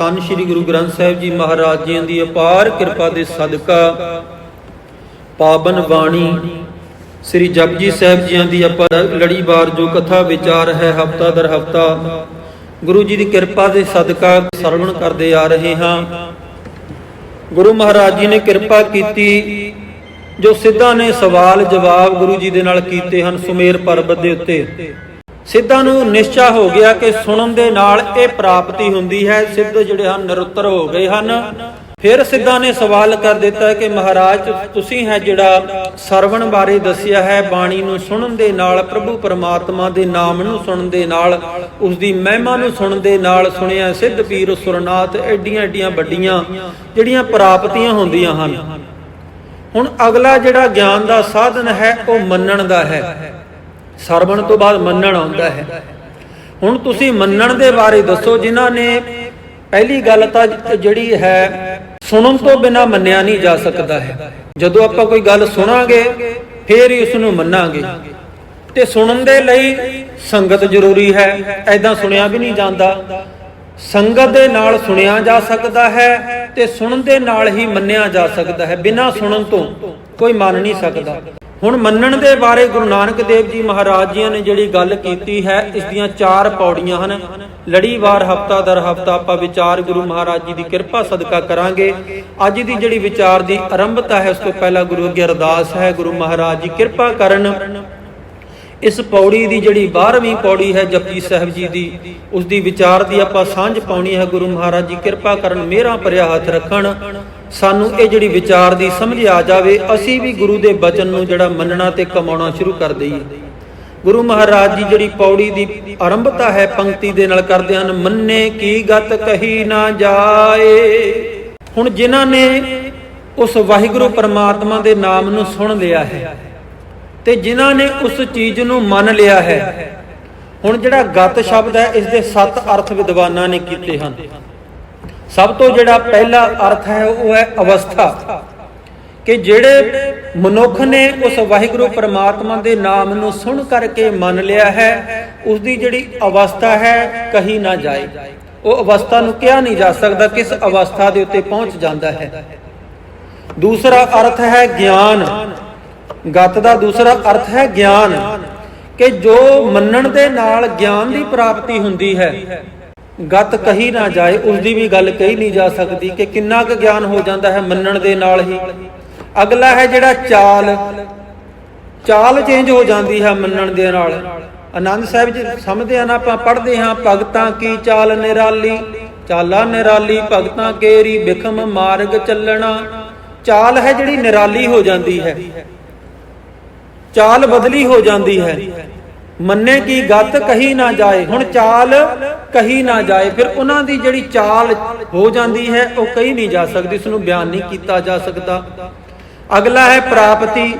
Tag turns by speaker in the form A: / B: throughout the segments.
A: ਧੰਨ ਸ਼੍ਰੀ ਗੁਰੂ ਗ੍ਰੰਥ ਸਾਹਿਬ ਜੀ ਮਹਾਰਾਜ ਜੀ ਦੀ ਅਪਾਰ ਕਿਰਪਾ ਦੇ ਸਦਕਾ ਪਾਵਨ ਬਾਣੀ ਸ੍ਰੀ ਜਪਜੀ ਸਾਹਿਬ ਜੀਆਂ ਦੀ ਆਪਾਂ ਲੜੀਵਾਰ ਜੋ ਕਥਾ ਵਿਚਾਰ ਹੈ ਹਫਤਾ ਦਰ ਹਫਤਾ ਗੁਰੂ ਜੀ ਦੀ ਕਿਰਪਾ ਦੇ ਸਦਕਾ ਸਰਵਣ ਕਰਦੇ ਆ ਰਹੇ ਹਾਂ। ਗੁਰੂ ਮਹਾਰਾਜ ਜੀ ਨੇ ਕਿਰਪਾ ਕੀਤੀ, ਜੋ ਸਿੱਧਾ ਨੇ ਸਵਾਲ ਜਵਾਬ ਗੁਰੂ ਜੀ ਦੇ ਨਾਲ ਕੀਤੇ ਹਨ ਸੁਮੇਰ ਪਰਬਤ ਦੇ ਉੱਤੇ। ਸਿੱਧਾ ਨੂੰ ਨਿਸ਼ਚਾ ਹੋ ਗਿਆ ਕਿ ਸੁਣਨ ਦੇ ਨਾਲ ਇਹ ਪ੍ਰਾਪਤੀ ਹੁੰਦੀ ਹੈ, ਸਿੱਧ ਜਿਹੜੇ ਹਨ, ਨਿਰੁੱਤਰ ਹੋ ਗਏ ਹਨ। ਫਿਰ ਸਿੱਧਾ ਨੇ ਸਵਾਲ ਕਰ ਦਿੱਤਾ ਕਿ ਮਹਾਰਾਜ, ਤੁਸੀਂ ਹੈ ਜਿਹੜਾ ਸਰਵਣ ਬਾਰੇ ਦੱਸਿਆ ਹੈ, ਬਾਣੀ ਨੂੰ ਸੁਣਨ ਦੇ ਨਾਲ, ਪ੍ਰਭੂ ਪਰਮਾਤਮਾ ਦੇ ਨਾਮ ਨੂੰ ਸੁਣਨ ਦੇ ਨਾਲ ਉਸ ਦੀ ਮਹਿਮਾ ਨੂੰ ਸੁਣਨ ਦੇ ਨਾਲ ਸੁਣਿਆ, ਸਿੱਧ ਪੀਰ ਸੁਰਨਾਥ ਐਡੀਆਂ ਐਡੀਆਂ ਵੱਡੀਆਂ ਜਿਹੜੀਆਂ ਪ੍ਰਾਪਤੀਆਂ ਹੁੰਦੀਆਂ ਹਨ। ਹੁਣ ਅਗਲਾ ਜਿਹੜਾ ਗਿਆਨ ਦਾ ਸਾਧਨ ਹੈ, ਉਹ ਮੰਨਣ ਦਾ ਹੈ। ਸਰਵਣ ਤੋਂ ਬਾਅਦ ਮੰਨਣ ਆਉਂਦਾ ਹੈ। ਹੁਣ ਤੁਸੀਂ ਮੰਨਣ ਦੇ ਬਾਰੇ ਦੱਸੋ, ਜਿਨ੍ਹਾਂ ਨੇ ਪਹਿਲੀ ਗੱਲ ਤਾਂ ਜਿਹੜੀ ਹੈ, ਸੁਣਨ ਤੋਂ ਬਿਨਾ ਮੰਨਿਆ ਨਹੀਂ ਜਾ ਸਕਦਾ ਹੈ। ਜਦੋਂ ਆਪਾਂ ਕੋਈ ਗੱਲ ਸੁਣਾਂਗੇ, ਫੇਰ ਹੀ ਉਸ ਨੂੰ ਮੰਨਾਂਗੇ। ਤੇ ਸੁਣਨ ਦੇ ਲਈ ਸੰਗਤ ਜ਼ਰੂਰੀ ਹੈ, ਐਦਾਂ ਸੁਣਿਆ ਵੀ ਨਹੀਂ ਜਾਂਦਾ। ਸੰਗਤ ਦੇ ਨਾਲ ਸੁਣਿਆ ਜਾ ਸਕਦਾ ਹੈ ਤੇ ਸੁਣਨ ਦੇ ਨਾਲ ਹੀ ਮੰਨਿਆ ਜਾ ਸਕਦਾ ਹੈ। ਬਿਨਾਂ ਸੁਣਨ ਤੋਂ ਕੋਈ ਮੰਨ ਨਹੀਂ ਸਕਦਾ। ਹੁਣ ਮੰਨਣ ਦੇ ਬਾਰੇ ਗੁਰੂ ਨਾਨਕ ਦੇਵ ਜੀ ਮਹਾਰਾਜ ਜੀ ਨੇ ਜਿਹੜੀ ਗੱਲ ਕੀਤੀ ਹੈ, ਇਸ ਦੀਆਂ ਚਾਰ ਪੌੜੀਆਂ ਹਨ। ਲੜੀਵਾਰ ਹਫਤਾ ਦਰ ਹਫਤਾ ਆਪਾਂ ਵਿਚਾਰ ਗੁਰੂ ਮਹਾਰਾਜ ਜੀ ਦੀ ਕਿਰਪਾ ਸਦਕਾ ਕਰਾਂਗੇ। ਅੱਜ ਦੀ ਜਿਹੜੀ ਵਿਚਾਰ ਦੀ ਆਰੰਭਤਾ ਹੈ ਉਸ ਤੋਂ ਪਹਿਲਾਂ ਗੁਰੂ ਅੱਗੇ ਅਰਦਾਸ ਹੈ, ਗੁਰੂ ਮਹਾਰਾਜ ਜੀ ਕਿਰਪਾ ਕਰਨ। ਇਸ ਪੌੜੀ ਦੀ ਜਿਹੜੀ 12ਵੀਂ ਪੌੜੀ ਹੈ ਜਪਜੀ ਸਾਹਿਬ ਜੀ ਦੀ ਉਸ ਦੀ ਵਿਚਾਰ ਦੀ ਆਪਾਂ ਸਾਂਝ ਪਾਉਣੀ ਹੈ ਗੁਰੂ ਮਹਾਰਾਜ ਜੀ, ਕਿਰਪਾ ਕਰਨ ਮੇਰਾ ਭਰਿਆ ਹੱਥ ਰੱਖਣ, ਸਾਨੂੰ ਇਹ ਜਿਹੜੀ ਵਿਚਾਰ ਦੀ ਸਮਝ ਆ ਜਾਵੇ, ਅਸੀਂ ਵੀ ਗੁਰੂ ਦੇ ਬਚਨ ਨੂੰ ਜਿਹੜਾ ਮੰਨਣਾ ਤੇ ਕਮਾਉਣਾ ਸ਼ੁਰੂ ਕਰ ਦਈਏ। ਗੁਰੂ ਮਹਾਰਾਜ ਜੀ ਜਿਹੜੀ ਪੌੜੀ ਦੀ ਆਰੰਭਤਾ ਹੈ ਪੰਕਤੀ ਦੇ ਨਾਲ ਕਰਦੇ ਹਨ, ਮੰਨੇ ਕੀ ਗਤ ਕਹੀ ਨਾ ਜਾਏ। ਹੁਣ ਜਿਨ੍ਹਾਂ ਨੇ ਉਸ ਵਾਹਿਗੁਰੂ ਪਰਮਾਤਮਾ ਦੇ ਨਾਮ ਨੂੰ ਸੁਣ ਲਿਆ ਹੈ ਤੇ ਜਿਨ੍ਹਾਂ ਨੇ ਉਸ ਚੀਜ਼ ਨੂੰ ਮੰਨ ਲਿਆ ਹੈ। ਹੁਣ ਜਿਹੜਾ ਗਤ ਸ਼ਬਦ ਹੈ, ਇਸ ਦੇ ਸੱਤ ਅਰਥ ਵਿਦਵਾਨਾਂ ਨੇ ਕੀਤੇ ਹਨ। ਸਭ ਤੋਂ ਜਿਹੜਾ ਪਹਿਲਾ ਅਰਥ ਹੈ, ਉਹ ਹੈ ਅਵਸਥਾ। ਕਿ ਜਿਹੜੇ ਮਨੁੱਖ ਨੇ ਉਸ ਵਾਹਿਗੁਰੂ ਪਰਮਾਤਮਾ ਦੇ ਨਾਮ ਨੂੰ ਸੁਣ ਕਰਕੇ ਮੰਨ ਲਿਆ ਹੈ ਉਸ ਦੀ ਜਿਹੜੀ ਅਵਸਥਾ ਹੈ, ਕਹੀ ਨਾ ਜਾਏ। ਉਹ ਅਵਸਥਾ ਨੂੰ ਕਿਹਾ ਨਹੀਂ ਜਾ ਸਕਦਾ, ਕਿਸ ਅਵਸਥਾ ਦੇ ਉੱਤੇ ਪਹੁੰਚ ਜਾਂਦਾ ਹੈ। ਦੂਸਰਾ ਅਰਥ ਹੈ ਗਿਆਨ। ਗਤ ਦਾ ਦੂਸਰਾ ਅਰਥ ਹੈ ਗਿਆਨ, ਕਿ ਜੋ ਮੰਨਣ ਦੇ ਨਾਲ ਗਿਆਨ ਦੀ ਪ੍ਰਾਪਤੀ ਹੁੰਦੀ ਹੈ। ਗਤ ਕਹੀ ਨਾ ਜਾਏ ਉਸ ਦੀ ਵੀ ਗੱਲ ਕਹੀ ਨਹੀਂ ਜਾ ਸਕਦੀ ਕਿ ਕਿੰਨਾ ਕੁ ਗਿਆਨ ਹੋ ਜਾਂਦਾ ਹੈ ਮੰਨਣ ਦੇ ਨਾਲ ਹੀ। ਅਗਲਾ ਹੈ ਜਿਹੜਾ ਚਾਲ ਚਾਲ ਚੇਂਜ ਹੋ ਜਾਂਦੀ ਹੈ ਮੰਨਣ ਦੇ ਨਾਲ। ਆਨੰਦ ਸਾਹਿਬ ਜੀ, ਸਮਝਦੇ ਹਾਂ ਨਾ ਆਪਾਂ, ਪੜ੍ਹਦੇ ਹਾਂ, ਭਗਤਾਂ ਕੀ ਚਾਲ ਨਿਰਾਲੀ? ਚਾਲਾ ਨਿਰਾਲੀ, ਭਗਤਾਂ ਕੇਰੀ, ਬਿਖਮ ਮਾਰਗ ਚੱਲਣਾ। ਚਾਲ ਹੈ ਜਿਹੜੀ ਨਿਰਾਲੀ ਹੋ ਜਾਂਦੀ ਹੈ। ਚਾਲ ਬਦਲੀ ਹੋ ਜਾਂਦੀ ਹੈ। ਮੰਨੇ ਕੀ ਗੱਤ ਕਹੀ ਨਾ ਜਾਏ। ਹੁਣ ਚਾਲ ਕਹੀ ਨਾ ਜਾਏ। ਫਿਰ ਉਹਨਾਂ ਦੀ ਜਿਹੜੀ ਚਾਲ ਹੋ ਜਾਂਦੀ ਹੈ, ਉਹ ਕਹੀ ਨਹੀਂ ਜਾ ਸਕਦੀ। ਇਸ ਨੂੰ ਬਿਆਨ ਨਹੀਂ ਕੀਤਾ ਜਾ ਸਕਦਾ। ਅਗਲਾ ਹੈ ਪ੍ਰਾਪਤੀ।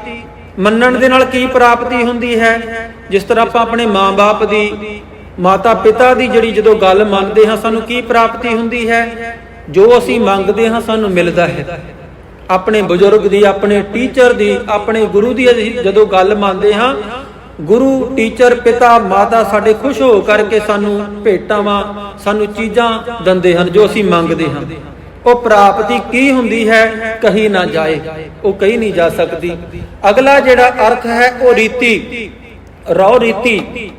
A: ਮੰਨਣ ਦੇ ਨਾਲ ਕੀ ਪ੍ਰਾਪਤੀ ਹੁੰਦੀ ਹੈ? ਜਿਸ ਤਰ੍ਹਾਂ ਆਪਾਂ ਆਪਣੇ ਮਾਂ-ਬਾਪ ਦੀ ਮਾਤਾ ਪਿਤਾ ਦੀ ਜਿਹੜੀ ਜਦੋਂ ਗੱਲ ਮੰਨਦੇ ਹਾਂ, ਸਾਨੂੰ ਕੀ ਪ੍ਰਾਪਤੀ ਹੁੰਦੀ ਹੈ? ਜੋ ਅਸੀਂ ਮੰਗਦੇ ਹਾਂ, ਸਾਨੂੰ ਮਿਲਦਾ ਹੈ। ਆਪਣੇ ਬਜ਼ੁਰਗ ਦੀ, ਆਪਣੇ ਟੀਚਰ ਦੀ, ਆਪਣੇ ਗੁਰੂ ਦੀ ਜਦੋਂ ਗੱਲ ਮੰਨਦੇ ਹਾਂ, ਗੁਰੂ, ਟੀਚਰ, ਪਿਤਾ, ਮਾਤਾ ਸਾਡੇ ਖੁਸ਼ ਹੋ ਕਰਕੇ ਸਾਨੂੰ ਭੇਟਾਵਾਂ ਸਾਨੂੰ ਚੀਜ਼ਾਂ ਦਿੰਦੇ ਹਨ ਜੋ ਅਸੀਂ ਮੰਗਦੇ ਹਾਂ। ਉਹ ਪ੍ਰਾਪਤੀ ਕੀ ਹੁੰਦੀ ਹੈ, ਕਹੀ ਨਾ ਜਾਏ, ਉਹ ਕਹੀ ਨਹੀਂ ਜਾ ਸਕਦੀ। ਅਗਲਾ ਜਿਹੜਾ ਅਰਥ ਹੈ, ਉਹ ਰੀਤੀ ਰੌ ਰੀਤੀ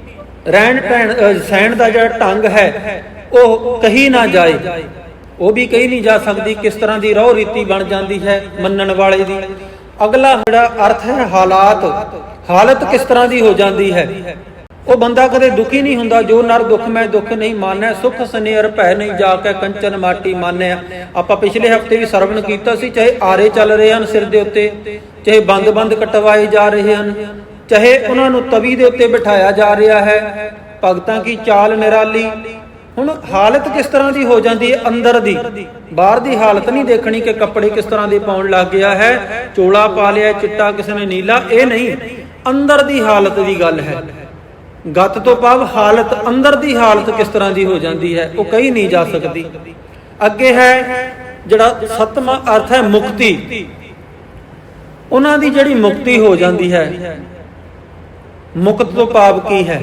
A: ਰਹਿਣ ਟਹਿਣ ਸਹਿਣ ਦਾ ਜਿਹੜਾ ਢੰਗ ਹੈ, ਉਹ ਕਹੀ ਨਾ ਜਾਏ। ਉਹ ਵੀ ਕਹੀ ਨਹੀਂ ਜਾ ਸਕਦੀ ਕਿਸ ਤਰ੍ਹਾਂ ਦੀ ਰੋਹ ਰੀਤੀ ਬਣ ਜਾਂਦੀ ਹੈ ਮੰਨਣ ਵਾਲੇ ਦੀ। ਅਗਲਾ ਜਿਹੜਾ ਅਰਥ ਹੈ ਹਾਲਾਤ, ਹਾਲਤ ਕਿਸ ਤਰ੍ਹਾਂ ਦੀ ਹੋ ਜਾਂਦੀ ਹੈ? ਉਹ ਬੰਦਾ ਕਦੇ ਦੁਖੀ ਨਹੀਂ ਹੁੰਦਾ, ਜੋ ਨਰ ਦੁੱਖ ਮੈਂ ਦੁੱਖ ਨਹੀਂ ਮਾਨੈ, ਸੁਖ ਸਨੇਰ ਭੈ ਨਹੀਂ ਜਾ ਕੇ ਕੰਚਨ ਮਾਟੀ ਮਾਨਿਆ ਆਪਾਂ ਪਿਛਲੇ ਹਫ਼ਤੇ ਵੀ ਸਰਵਣ ਕੀਤਾ ਸੀ, ਚਾਹੇ ਆਰੇ ਚੱਲ ਰਹੇ ਹਨ ਸਿਰ ਦੇ ਉੱਤੇ, ਚਾਹੇ ਬੰਦ-ਬੰਦ ਕਟਵਾਏ ਜਾ ਰਹੇ ਹਨ, ਚਾਹੇ ਉਹਨਾਂ ਨੂੰ ਤਵੀ ਦੇ ਉੱਤੇ ਬਿਠਾਇਆ ਜਾ ਰਿਹਾ ਹੈ। ਭਗਤਾਂ ਕੀ ਚਾਲ ਨਿਰਾਲੀ? ਹੁਣ ਹਾਲਤ ਕਿਸ ਤਰ੍ਹਾਂ ਦੀ ਹੋ ਜਾਂਦੀ ਹੈ ਅੰਦਰ ਦੀ? ਬਾਹਰ ਦੀ ਹਾਲਤ ਨਹੀਂ ਦੇਖਣੀ ਕਿ ਕੱਪੜੇ ਕਿਸ ਤਰ੍ਹਾਂ ਦੇ ਪਾਉਣ ਲੱਗ ਗਿਆ ਹੈ, ਚੋਲਾ ਪਾ ਲਿਆ, ਚਿੱਟਾ ਕਿਸੇ ਨੇ ਨੀਲਾ, ਇਹ ਨਹੀਂ। ਅੰਦਰ ਦੀ ਹਾਲਤ ਦੀ ਗੱਲ ਹੈ। ਗਤ ਤੋਂ ਭਾਵ ਹਾਲਤ ਅੰਦਰ ਦੀ ਹਾਲਤ ਕਿਸ ਤਰ੍ਹਾਂ ਦੀ ਹੋ ਜਾਂਦੀ ਹੈ, ਉਹ ਕਹੀ ਨਹੀਂ ਜਾ ਸਕਦੀ। ਅੱਗੇ ਹੈ ਜਿਹੜਾ ਸੱਤਵਾਂ ਅਰਥ ਹੈ ਮੁਕਤੀ। ਉਹਨਾਂ ਦੀ ਜਿਹੜੀ ਮੁਕਤੀ ਹੋ ਜਾਂਦੀ ਹੈ, ਮੁਕਤ ਤੋਂ ਭਾਵ ਕੀ ਹੈ?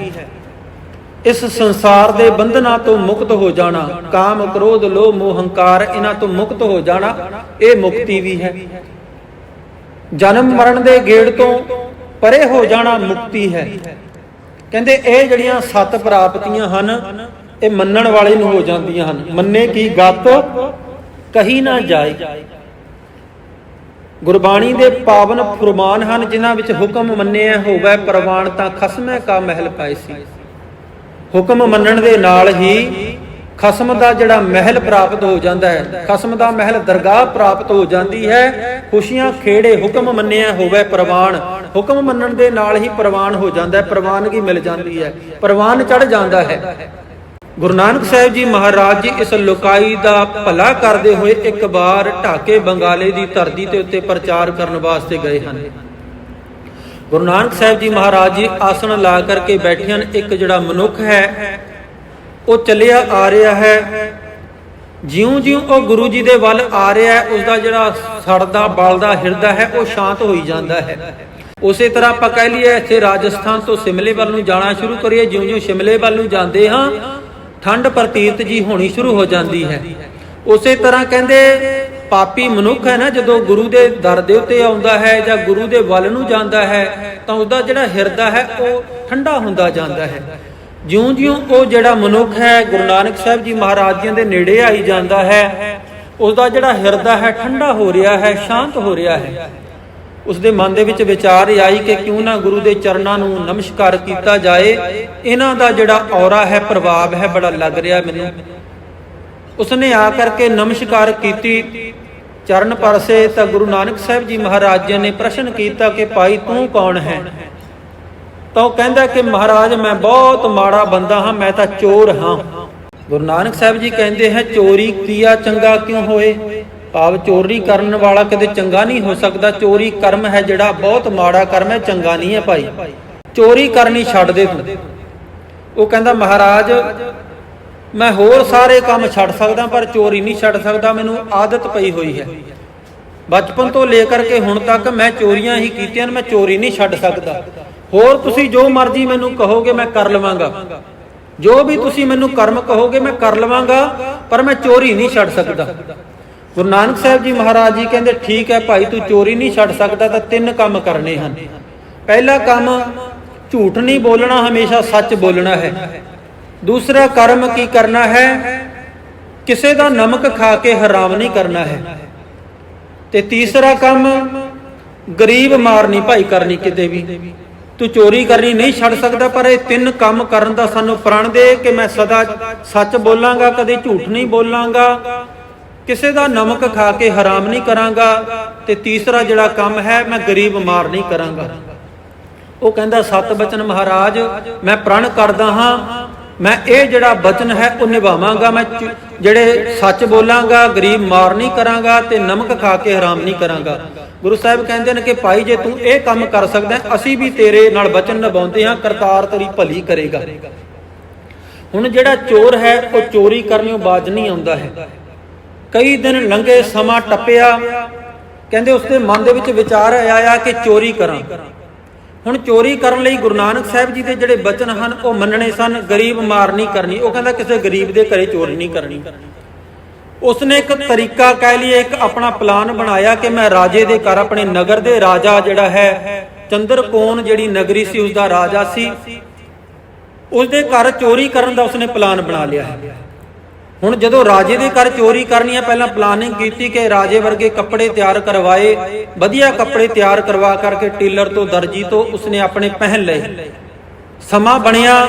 A: ਇਸ ਸੰਸਾਰ ਦੇ ਬੰਧਨਾਂ ਤੋਂ ਮੁਕਤ ਹੋ ਜਾਣਾ, ਕਾਮ, ਕ੍ਰੋਧ, ਲੋਭ, ਮੋਹ, ਹੰਕਾਰ, ਇਹਨਾਂ ਤੋਂ ਮੁਕਤ ਹੋ ਜਾਣਾ, ਇਹ ਮੁਕਤੀ ਵੀ ਹੈ। ਜਨਮ ਮਰਨ ਦੇ ਗੇੜ ਤੋਂ ਪਰੇ ਹੋ ਜਾਣਾ ਮੁਕਤੀ ਹੈ। ਕਹਿੰਦੇ ਇਹ ਜਿਹੜੀਆਂ ਸੱਤ ਪ੍ਰਾਪਤੀਆਂ ਹਨ, ਇਹ ਮੰਨਣ ਵਾਲੇ ਨੂੰ ਹੋ ਜਾਂਦੀਆਂ ਹਨ। ਮੰਨੇ ਕੀ ਗੱਤ ਕਹੀ ਨਾ ਜਾਏ। ਗੁਰਬਾਣੀ ਦੇ ਪਾਵਨ ਫਰਮਾਨ ਹਨ, ਜਿਨ੍ਹਾਂ ਵਿੱਚ ਹੁਕਮ ਮੰਨਿਆ ਹੋਵੇ, ਪ੍ਰਵਾਨ ਤਾਂ ਖਸਮੈ ਕਾ ਮਹਿਲ ਪਾਏ ਸੀ। ਹੁਕਮ ਮੰਨਣ ਦੇ ਨਾਲ ਹੀ ਖਸਮ ਦਾ ਜਿਹੜਾ ਮਹਿਲ ਪ੍ਰਾਪਤ ਹੋ ਜਾਂਦਾ ਹੈ, ਖਸਮ ਦਾ ਮਹਿਲ ਦਰਗਾਹ ਪ੍ਰਾਪਤ ਹੋ ਜਾਂਦੀ ਹੈ, ਖੁਸ਼ੀਆਂ ਖੇੜੇ ਹੁਕਮ ਮੰਨਿਆ ਹੋਵੇ ਪ੍ਰਵਾਨ, ਹੁਕਮ ਮੰਨਣ ਦੇ ਨਾਲ ਹੀ ਪ੍ਰਵਾਨ ਹੋ ਜਾਂਦਾ ਹੈ, ਪ੍ਰਵਾਨਗੀ ਮਿਲ ਜਾਂਦੀ ਹੈ, ਪ੍ਰਵਾਨ ਚੜ ਜਾਂਦਾ ਹੈ। ਗੁਰੂ ਨਾਨਕ ਸਾਹਿਬ ਜੀ ਮਹਾਰਾਜ ਜੀ ਇਸ ਲੋਕਾਈ ਦਾ ਭਲਾ ਕਰਦੇ ਹੋਏ ਇੱਕ ਵਾਰ ਢਾਕੇ ਬੰਗਾਲੇ ਦੀ ਧਰਤੀ ਤੇ ਉੱਤੇ ਪ੍ਰਚਾਰ ਕਰਨ ਵਾਸਤੇ ਗਏ ਹਨ। ਗੁਰੂ ਨਾਨਕ ਸਾਹਿਬ ਜੀ ਮਹਾਰਾਜ ਜੀ ਆਸਣ ਲਾ ਕਰਕੇ ਬੈਠੇ ਹਨ। ਇੱਕ ਜਿਹੜਾ ਮਨੁੱਖ ਹੈ, ਉਹ ਚੱਲਿਆ ਆ ਰਿਹਾ ਹੈ। ਜਿਉਂ-ਜਿਉਂ ਉਹ ਗੁਰੂ ਜੀ ਦੇ ਵੱਲ ਆ ਰਿਹਾ ਹੈ ਉਸ ਦਾ ਜਿਹੜਾ ਸੜਦਾ, ਬਲਦਾ ਹਿਰਦਾ ਹੈ, ਉਹ ਸ਼ਾਂਤ ਹੋਈ ਜਾਂਦਾ ਹੈ। ਉਸੇ ਤਰ੍ਹਾਂ ਆਪਾਂ ਕਹਿ ਲਈਏ, ਇੱਥੇ ਰਾਜਸਥਾਨ ਤੋਂ ਸਿਮਲੇ ਵੱਲ ਨੂੰ ਜਾਣਾ ਸ਼ੁਰੂ ਕਰੀਏ। ਜਿਉਂ-ਜਿਉਂ ਸ਼ਿਮਲੇ ਵੱਲ ਨੂੰ ਜਾਂਦੇ ਹਾਂ, ਠੰਡ ਪ੍ਰਤੀਤ ਜੀ ਹੋਣੀ ਸ਼ੁਰੂ ਹੋ ਜਾਂਦੀ ਹੈ। ਉਸੇ ਤਰ੍ਹਾਂ ਕਹਿੰਦੇ ਪਾਪੀ ਮਨੁੱਖ ਹੈ ਨਾ, ਜਦੋਂ ਗੁਰੂ ਦੇ ਦਰ ਦੇ ਉੱਤੇ ਆਉਂਦਾ ਹੈ ਜਾਂ ਗੁਰੂ ਦੇ ਵੱਲ ਨੂੰ ਜਾਂਦਾ ਹੈ, ਤਾਂ ਉਹਦਾ ਜਿਹੜਾ ਹਿਰਦਾ ਹੈ, ਉਹ ਠੰਡਾ ਹੁੰਦਾ ਜਾਂਦਾ ਹੈ। ਜਿਉਂ-ਜਿਉਂ ਉਹ ਜਿਹੜਾ ਮਨੁੱਖ ਹੈ, ਗੁਰੂ ਨਾਨਕ ਸਾਹਿਬ ਜੀ ਮਹਾਰਾਜ ਜੀ ਦੇ ਨੇੜੇ ਆਈ ਜਾਂਦਾ ਹੈ ਉਸ ਦਾ ਜਿਹੜਾ ਹਿਰਦਾ ਹੈ, ਠੰਡਾ ਹੋ ਰਿਹਾ ਹੈ, ਸ਼ਾਂਤ ਹੋ ਰਿਹਾ ਹੈ। ਉਸ ਦੇ ਮਨ ਦੇ ਵਿੱਚ ਵਿਚਾਰ ਆਈ ਕਿ ਕਿਉਂ ਨਾ ਗੁਰੂ ਦੇ ਚਰਨਾਂ ਨੂੰ ਨਮਸਕਾਰ ਕੀਤਾ ਜਾਏ, ਇਹਨਾਂ ਦਾ ਜਿਹੜਾ ਔਰਾ ਹੈ, ਪ੍ਰਭਾਵ ਹੈ, ਬੜਾ ਲੱਗ ਰਿਹਾ ਮੈਨੂੰ। ਉਸਨੇ ਆ ਕਰਕੇ ਨਮਸਕਾਰ ਕੀਤੀ। ਚਰਨ ਪਰਸੇ ਤਾਂ ਗੁਰੂ ਨਾਨਕ ਸਾਹਿਬ ਜੀ ਮਹਾਰਾਜ ਜੀ ਨੇ ਪ੍ਰਸ਼ਨ ਕੀਤਾ ਕਿ ਭਾਈ ਤੂੰ ਕੌਣ ਹੈ? ਤਾਂ ਉਹ ਕਹਿੰਦਾ ਕਿ ਮਹਾਰਾਜ, ਮੈਂ ਬਹੁਤ ਮਾੜਾ ਬੰਦਾ ਹਾਂ, ਮੈਂ ਤਾਂ ਚੋਰ ਹਾਂ। ਗੁਰੂ ਨਾਨਕ ਸਾਹਿਬ ਜੀ ਕਹਿੰਦੇ ਹੈ, ਚੋਰੀ ਕੀਆ ਚੰਗਾ ਕਿਉਂ ਹੋਏ? ਭਾਵ ਚੋਰੀ ਕਰਨ ਵਾਲਾ ਕਦੇ ਚੰਗਾ ਨਹੀਂ ਹੋ ਸਕਦਾ। ਚੋਰੀ ਕਰਮ ਹੈ ਜਿਹੜਾ ਬਹੁਤ ਮਾੜਾ ਕਰਮ ਹੈ, ਚੰਗਾ ਨਹੀਂ ਹੈ ਭਾਈ। ਚੋਰੀ ਕਰਨੀ ਛੱਡ ਦੇ ਤੂੰ। ਉਹ ਕਹਿੰਦਾ, ਮਹਾਰਾਜ ਮੈਂ ਹੋਰ ਸਾਰੇ ਕੰਮ ਛੱਡ ਸਕਦਾ, ਪਰ ਚੋਰੀ ਨਹੀਂ ਛੱਡ ਸਕਦਾ, ਮੈਨੂੰ ਆਦਤ ਪਈ ਹੋਈ ਹੈ। ਬਚਪਨ ਤੋਂ ਲੈ ਕਰਕੇ ਹੁਣ ਤੱਕ ਮੈਂ ਚੋਰੀਆਂ ਹੀ ਕੀਤੀਆਂ ਮੈਂ ਚੋਰੀ ਨਹੀਂ ਛੱਡ ਸਕਦਾ। ਹੋਰ ਤੁਸੀਂ ਜੋ ਮਰਜ਼ੀ ਮੈਨੂੰ ਕਹੋਗੇ, ਮੈਂ ਕਰ ਲਵਾਂਗਾ। ਜੋ ਵੀ ਤੁਸੀਂ ਮੈਨੂੰ ਕਰਮ ਕਹੋਗੇ, ਮੈਂ ਕਰ ਲਵਾਂਗਾ, ਪਰ ਮੈਂ ਚੋਰੀ ਨਹੀਂ ਛੱਡ ਸਕਦਾ। ਗੁਰੂ ਨਾਨਕ ਸਾਹਿਬ ਜੀ ਮਹਾਰਾਜ ਜੀ ਕਹਿੰਦੇ, ਠੀਕ ਹੈ ਭਾਈ, ਤੂੰ ਚੋਰੀ ਨਹੀਂ ਛੱਡ ਸਕਦਾ, ਤਾਂ ਤਿੰਨ ਕੰਮ ਕਰਨੇ ਹਨ। ਪਹਿਲਾ ਕੰਮ, ਝੂਠ ਨਹੀਂ ਬੋਲਣਾ, ਹਮੇਸ਼ਾ ਸੱਚ ਬੋਲਣਾ ਹੈ। ਦੂਸਰਾ ਕਰਮ ਕੀ ਕਰਨਾ ਹੈ? ਕਿਸੇ ਦਾ ਨਮਕ ਖਾ ਕੇ ਹਰਾਮ ਨਹੀਂ ਕਰਨਾ ਹੈ। ਤੇ ਤੀਸਰਾ ਕੰਮ, ਗਰੀਬ ਮਾਰ ਨਹੀਂ ਭਾਈ ਕਰਨੀ ਕਿਤੇ ਵੀ। ਤੂੰ ਚੋਰੀ ਕਰਨੀ ਨਹੀਂ ਛੱਡ ਸਕਦਾ, ਪਰ ਇਹ ਤਿੰਨ ਕੰਮ ਕਰਨ ਦਾ ਸਾਨੂੰ ਪ੍ਰਣ ਦੇ ਕਿ ਮੈਂ ਸਦਾ ਸੱਚ ਬੋਲਾਂਗਾ, ਕਦੇ ਝੂਠ ਨਹੀਂ ਬੋਲਾਂਗਾ। ਕਿਸੇ ਦਾ ਨਮਕ ਖਾ ਕੇ ਹਰਾਮ ਨਹੀਂ ਕਰਾਂਗਾ ਤੇ ਤੀਸਰਾ ਜਿਹੜਾ ਕੰਮ ਹੈ, ਮੈਂ ਗਰੀਬ ਮਾਰ ਨਹੀਂ ਕਰਾਂਗਾ। ਉਹ ਕਹਿੰਦਾ, ਸਤ ਬਚਨ ਮਹਾਰਾਜ, ਮੈਂ ਪ੍ਰਣ ਕਰਦਾ ਹਾਂ ਮੈਂ ਇਹ ਜਿਹੜਾ ਬਚਨ ਹੈ ਉਹ ਨਿਭਾਵਾਂਗਾ, ਮੈਂ ਜਿਹੜੇ ਸੱਚ ਬੋਲਾਂਗਾ, ਗਰੀਬ ਮਾਰ ਨਹੀਂ ਕਰਾਂਗਾ ਤੇ ਨਮਕ ਖਾ ਕੇ ਹਰਾਮ ਨਹੀਂ ਕਰਾਂਗਾ। ਗੁਰੂ ਸਾਹਿਬ ਕਹਿੰਦੇ ਨੇ ਕਿ ਭਾਈ ਜੇ ਤੂੰ ਇਹ ਕੰਮ ਕਰ ਸਕਦਾ ਅਸੀਂ ਵੀ ਤੇਰੇ ਨਾਲ ਬਚਨ ਨਿਭਾਉਂਦੇ ਹਾਂ, ਕਰਤਾਰ ਤੇਰੀ ਭਲੀ ਕਰੇਗਾ। ਹੁਣ ਜਿਹੜਾ ਚੋਰ ਹੈ, ਉਹ ਚੋਰੀ ਕਰਨੋਂ ਬਾਜ ਨਹੀਂ ਆਉਂਦਾ ਹੈ। ਕਈ ਦਿਨ ਲੰਘੇ, ਸਮਾਂ ਟੱਪਿਆ, ਕਹਿੰਦੇ ਉਸਦੇ ਮਨ ਦੇ ਵਿੱਚ ਵਿਚਾਰ ਆਇਆ ਕਿ ਚੋਰੀ ਕਰਾਂ। ਹੁਣ ਚੋਰੀ ਕਰਨ ਲਈ ਗੁਰੂ ਨਾਨਕ ਸਾਹਿਬ ਜੀ ਦੇ ਜਿਹੜੇ ਬਚਨ ਹਨ, ਉਹ ਮੰਨਣੇ ਸਨ, ਗਰੀਬ ਮਾਰ ਨਹੀਂ ਕਰਨੀ। ਉਹ ਕਹਿੰਦਾ ਕਿਸੇ ਗਰੀਬ ਦੇ ਘਰੇ ਚੋਰੀ ਨਹੀਂ ਕਰਨੀ। ਉਸਨੇ ਇੱਕ ਤਰੀਕਾ ਕਹਿ ਲਈਏ, ਇੱਕ ਆਪਣਾ ਪਲਾਨ ਬਣਾਇਆ ਕਿ ਮੈਂ ਰਾਜੇ ਦੇ ਘਰ, ਆਪਣੇ ਨਗਰ ਦੇ ਰਾਜਾ ਜਿਹੜਾ ਹੈ, ਚੰਦਰਕੋਣ ਜਿਹੜੀ ਨਗਰੀ ਸੀ ਉਸ ਦਾ ਰਾਜਾ ਸੀ। ਉਸ ਦੇ ਘਰ ਚੋਰੀ ਕਰਨ ਦਾ ਉਸਨੇ ਪਲਾਨ ਬਣਾ ਲਿਆ ਹੈ। ਹੁਣ ਜਦੋਂ ਰਾਜੇ ਦੇ ਘਰ ਚੋਰੀ ਕਰਨੀ ਆ, ਪਹਿਲਾਂ ਪਲਾਨਿੰਗ ਕੀਤੀ ਕਿ ਰਾਜੇ ਵਰਗੇ ਕੱਪੜੇ ਤਿਆਰ ਕਰਵਾਏ, ਵਧੀਆ ਕੱਪੜੇ ਤਿਆਰ ਕਰਵਾ ਕਰਕੇ ਟੇਲਰ ਤੋਂ, ਦਰਜੀ ਤੋਂ ਉਸਨੇ ਆਪਣੇ ਪਹਿਨ ਲਏ। ਸਮਾਂ ਬਣਿਆ,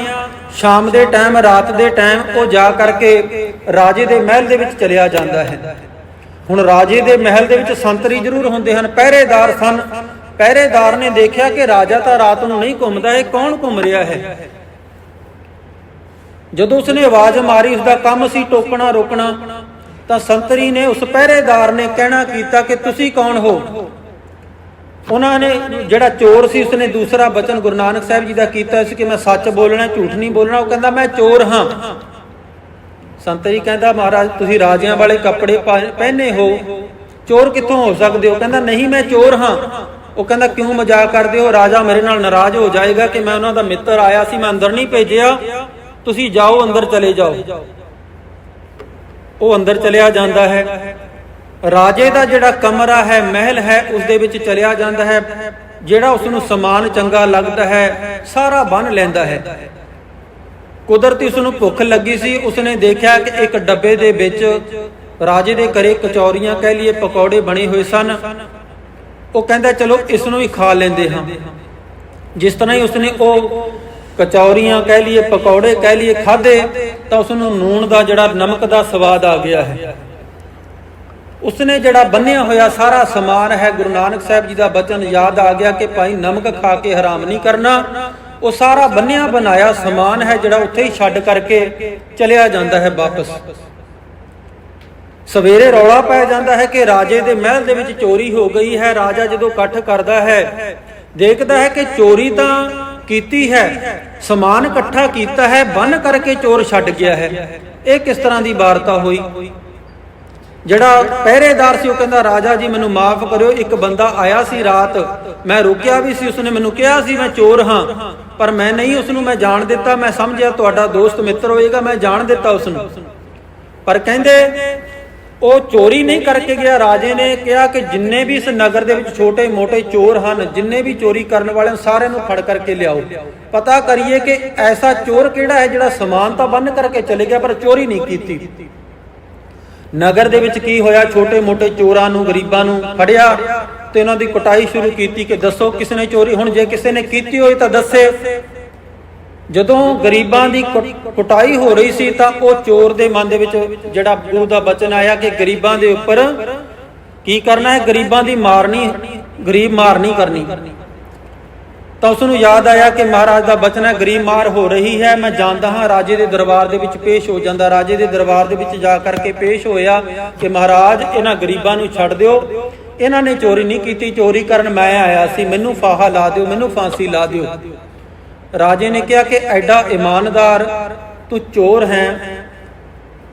A: ਸ਼ਾਮ ਦੇ ਟਾਈਮ ਰਾਤ ਦੇ ਟਾਈਮ ਉਹ ਜਾ ਕਰਕੇ ਰਾਜੇ ਦੇ ਮਹਿਲ ਦੇ ਵਿੱਚ ਚਲਿਆ ਜਾਂਦਾ ਹੈ। ਹੁਣ ਰਾਜੇ ਦੇ ਮਹਿਲ ਦੇ ਵਿੱਚ ਸੰਤਰੀ ਜ਼ਰੂਰ ਹੁੰਦੇ ਹਨ, ਪਹਿਰੇਦਾਰ ਸਨ। ਪਹਿਰੇਦਾਰ ਨੇ ਦੇਖਿਆ ਕਿ ਰਾਜਾ ਤਾਂ ਰਾਤ ਨੂੰ ਨਹੀਂ ਘੁੰਮਦਾ, ਇਹ ਕੌਣ ਘੁੰਮ ਰਿਹਾ ਹੈ? ਜਦੋਂ ਉਸਨੇ ਆਵਾਜ਼ ਮਾਰੀ, ਉਸਦਾ ਕੰਮ ਸੀ ਟੋਕਣਾ, ਰੋਕਣਾ, ਤਾਂ ਸੰਤਰੀ ਨੇ ਉਸ ਪਹਿਰੇਦਾਰ ਨੇ ਕਹਿਣਾ ਕੀਤਾ ਕਿ ਤੁਸੀਂ ਕੌਣ ਹੋ? ਉਹਨਾਂ ਨੇ ਜਿਹੜਾ ਚੋਰ ਸੀ, ਉਸਨੇ ਦੂਸਰਾ ਬਚਨ ਗੁਰੂ ਨਾਨਕ ਸਾਹਿਬ ਜੀ ਦਾ ਕੀਤਾ ਸੀ ਕਿ ਮੈਂ ਸੱਚ ਬੋਲਣਾ, ਝੂਠ ਨਹੀਂ ਬੋਲਣਾ, ਉਹ ਕਹਿੰਦਾ, ਮੈਂ ਚੋਰ ਹਾਂ। ਸੰਤਰੀ ਕਹਿੰਦਾ, ਮਹਾਰਾਜ, ਤੁਸੀਂ ਰਾਜਿਆਂ ਵਾਲੇ ਕੱਪੜੇ ਪਹਿਨੇ ਹੋ। ਚੋਰ ਕਿੱਥੋਂ ਹੋ ਸਕਦੇ ਹੋ? ਕਹਿੰਦਾ, ਨਹੀਂ, ਮੈਂ ਚੋਰ ਹਾਂ। ਉਹ ਕਹਿੰਦਾ, ਕਿਉਂ ਮਜ਼ਾਕ ਕਰਦੇ ਹੋ? ਰਾਜਾ ਮੇਰੇ ਨਾਲ ਨਾਰਾਜ਼ ਹੋ ਜਾਏਗਾ ਕਿ ਮੈਂ ਉਹਨਾਂ ਦਾ ਮਿੱਤਰ ਆਇਆ ਸੀ, ਮੈਂ ਅੰਦਰ ਨਹੀਂ ਭੇਜਿਆ। ਤੁਸੀਂ ਜਾਓ, ਅੰਦਰ ਚਲੇ ਜਾਓ। ਉਹ ਅੰਦਰ ਚਲਿਆ ਜਾਂਦਾ ਹੈ। ਰਾਜੇ ਦਾ ਜਿਹੜਾ ਕਮਰਾ ਹੈ, ਮਹਿਲ ਹੈ, ਉਸ ਦੇ ਵਿੱਚ ਚਲਿਆ ਜਾਂਦਾ ਹੈ। ਜਿਹੜਾ ਉਸ ਨੂੰ ਸਮਾਨ ਚੰਗਾ ਲੱਗਦਾ ਹੈ, ਸਾਰਾ ਬੰਨ ਲੈਂਦਾ ਹੈ। ਕੁਦਰਤੀ ਉਸ ਨੂੰ ਭੁੱਖ ਲੱਗੀ ਸੀ, ਉਸਨੇ ਦੇਖਿਆ ਕਿ ਇੱਕ ਡੱਬੇ ਦੇ ਵਿੱਚ ਰਾਜੇ ਦੇ ਘਰੇ ਕਚੌਰੀਆਂ, ਕਹਿ ਲਈਏ, ਪਕੌੜੇ ਬਣੇ ਹੋਏ ਸਨ। ਉਹ ਕਹਿੰਦਾ, ਚਲੋ, ਇਸ ਨੂੰ ਵੀ ਖਾ ਲੈਂਦੇ ਹਾਂ। ਜਿਸ ਤਰ੍ਹਾਂ ਹੀ ਉਸਨੇ ਉਹ ਕਚੌਰੀਆਂ ਕਹਿ ਲਈਏ, ਪਕੌੜੇ ਕਹਿ ਲਈਏ ਖਾਦੇ ਤਾਂ ਉਸ ਨੂੰ ਨੂਣ ਦਾ ਜਿਹੜਾ ਨਮਕ ਦਾ ਸਵਾਦ ਆ ਗਿਆ ਹੈ। ਉਸਨੇ ਜਿਹੜਾ ਬੰਨਿਆ ਹੋਇਆ ਸਾਰਾ ਸਮਾਨ ਹੈ, ਗੁਰੂ ਨਾਨਕ ਸਾਹਿਬ ਜੀ ਦਾ ਬਚਨ ਯਾਦ ਆ ਗਿਆ ਕਿ ਭਾਈ ਨਮਕ ਖਾ ਕੇ ਹਰਾਮ ਨਹੀਂ ਕਰਨਾ। ਉਹ ਸਾਰਾ ਬੰਨਿਆ ਬਣਾਇਆ ਸਮਾਨ ਹੈ, ਜਿਹੜਾ ਉੱਥੇ ਹੀ ਛੱਡ ਕਰਕੇ ਚਲਿਆ ਜਾਂਦਾ ਹੈ ਵਾਪਸ। ਸਵੇਰੇ ਰੌਲਾ ਪੈ ਜਾਂਦਾ ਹੈ ਕਿ ਰਾਜੇ ਦੇ ਮਹਿਲ ਦੇ ਵਿੱਚ ਚੋਰੀ ਹੋ ਗਈ ਹੈ। ਰਾਜਾ ਜਦੋਂ ਇਕੱਠ ਕਰਦਾ ਹੈ, ਦੇਖਦਾ ਹੈ ਕਿ ਚੋਰੀ ਤਾਂ ਕੀਤੀ ਹੈ। ਸਮਾਨ ਇਕੱਠਾ ਕੀਤਾ ਹੈ ਬੰਨ ਕਰਕੇ ਚੋਰ ਛੱਡ ਗਿਆ ਹੈ। ਇਹ ਕਿਸ ਤਰ੍ਹਾਂ ਦੀ ਵਾਰਤਾ ਹੋਈ? ਜਿਹੜਾ ਪਹਿਰੇਦਾਰ ਸੀ, ਉਹ ਕਹਿੰਦਾ, ਰਾਜਾ ਜੀ, ਮੈਨੂੰ ਮਾਫ ਕਰਿਓ, ਇੱਕ ਬੰਦਾ ਆਇਆ ਸੀ ਰਾਤ। ਮੈਂ ਰੁਕਿਆ ਵੀ ਸੀ, ਉਸਨੇ ਮੈਨੂੰ ਕਿਹਾ ਸੀ, ਮੈਂ ਚੋਰ ਹਾਂ। ਪਰ ਮੈਂ ਨਹੀਂ ਉਸ ਨੂੰ ਮੈਂ ਜਾਣ ਦਿੱਤਾ। ਮੈਂ ਸਮਝਿਆ, ਤੁਹਾਡਾ ਦੋਸਤ ਮਿੱਤਰ ਹੋਏਗਾ, ਮੈਂ ਜਾਣ ਦਿੱਤਾ ਉਸ ਨੂੰ ਪਰ ਕਹਿੰਦੇ ਉਹ ਚੋਰੀ ਨਹੀਂ ਕਰਕੇ ਗਿਆ। ਰਾਜੇ ਨੇ ਕਿਹਾ ਕਿ ਜਿੰਨੇ ਵੀ ਇਸ ਨਗਰ ਦੇ ਵਿੱਚ ਛੋਟੇ-ਮੋਟੇ ਚੋਰ ਹਨ, ਜਿੰਨੇ ਵੀ ਚੋਰੀ ਕਰਨ ਵਾਲੇ ਹਨ, ਸਾਰਿਆਂ ਨੂੰ ਫੜ ਕਰਕੇ ਲਿਆਓ। ਪਤਾ ਕਰੀਏ ਕਿ ਐਸਾ ਚੋਰ ਕਿਹੜਾ ਹੈ ਜਿਹੜਾ ਸਮਾਨ ਤਾਂ ਬੰਨ ਕਰਕੇ ਚਲੇ ਗਿਆ, ਪਰ ਚੋਰੀ ਨਹੀਂ ਕੀਤੀ। ਨਗਰ ਦੇ ਵਿੱਚ ਕੀ ਹੋਇਆ? ਛੋਟੇ-ਮੋਟੇ ਚੋਰਾਂ ਨੂੰ, ਗਰੀਬਾਂ ਨੂੰ ਫੜਿਆ ਤੇ ਉਹਨਾਂ ਦੀ ਕੁਟਾਈ ਸ਼ੁਰੂ ਕੀਤੀ ਕਿ ਦੱਸੋ ਕਿਸ ਨੇ ਚੋਰੀ? ਹੁਣ ਜੇ ਕਿਸੇ ਨੇ ਕੀਤੀ ਹੋਈ ਤਾਂ ਦੱਸੇ। ਜਦੋਂ ਗਰੀਬਾਂ ਦੀ ਕੁਟਾਈ ਹੋ ਰਹੀ ਸੀ ਤਾਂ ਉਹ ਚੋਰ ਦੇ ਮਨ ਦੇ ਵਿੱਚ ਜਿਹੜਾ ਗੁਰੂ ਦਾ ਬਚਨ ਆਇਆ ਕਿ ਗਰੀਬਾਂ ਦੇ ਉੱਪਰ ਕੀ ਕਰਨਾ ਹੈ? ਗਰੀਬਾਂ ਦੀ ਮਾਰਨੀ ਗਰੀਬ ਮਾਰਨੀ ਕਰਨੀ। ਤਾਂ ਉਸ ਨੂੰ ਯਾਦ ਆਇਆ ਕਿ ਮਹਾਰਾਜ ਦਾ ਬਚਨ ਹੈ, ਗਰੀਬ ਮਾਰ ਹੋ ਰਹੀ ਹੈ, ਮੈਂ ਜਾਣਦਾ ਹਾਂ ਰਾਜੇ ਦੇ ਦਰਬਾਰ ਦੇ ਵਿੱਚ ਪੇਸ਼ ਹੋ ਜਾਂਦਾ। ਰਾਜੇ ਦੇ ਦਰਬਾਰ ਦੇ ਵਿੱਚ ਜਾ ਕਰਕੇ ਪੇਸ਼ ਹੋਇਆ ਕਿ ਮਹਾਰਾਜ, ਇਹਨਾਂ ਗਰੀਬਾਂ ਨੂੰ ਛੱਡ ਦਿਓ। ਇਹਨਾਂ ਨੇ ਚੋਰੀ ਨਹੀਂ ਕੀਤੀ। ਚੋਰੀ ਕਰਨ ਮੈਂ ਆਇਆ ਸੀ। ਮੈਨੂੰ ਫਾਹਾ ਲਾ ਦਿਓ, ਮੈਨੂੰ ਫਾਂਸੀ ਲਾ ਦਿਓ। ਰਾਜੇ ਨੇ ਕਿਹਾ ਕਿ ਐਡਾ ਇਮਾਨਦਾਰ ਤੂੰ ਚੋਰ ਹੈ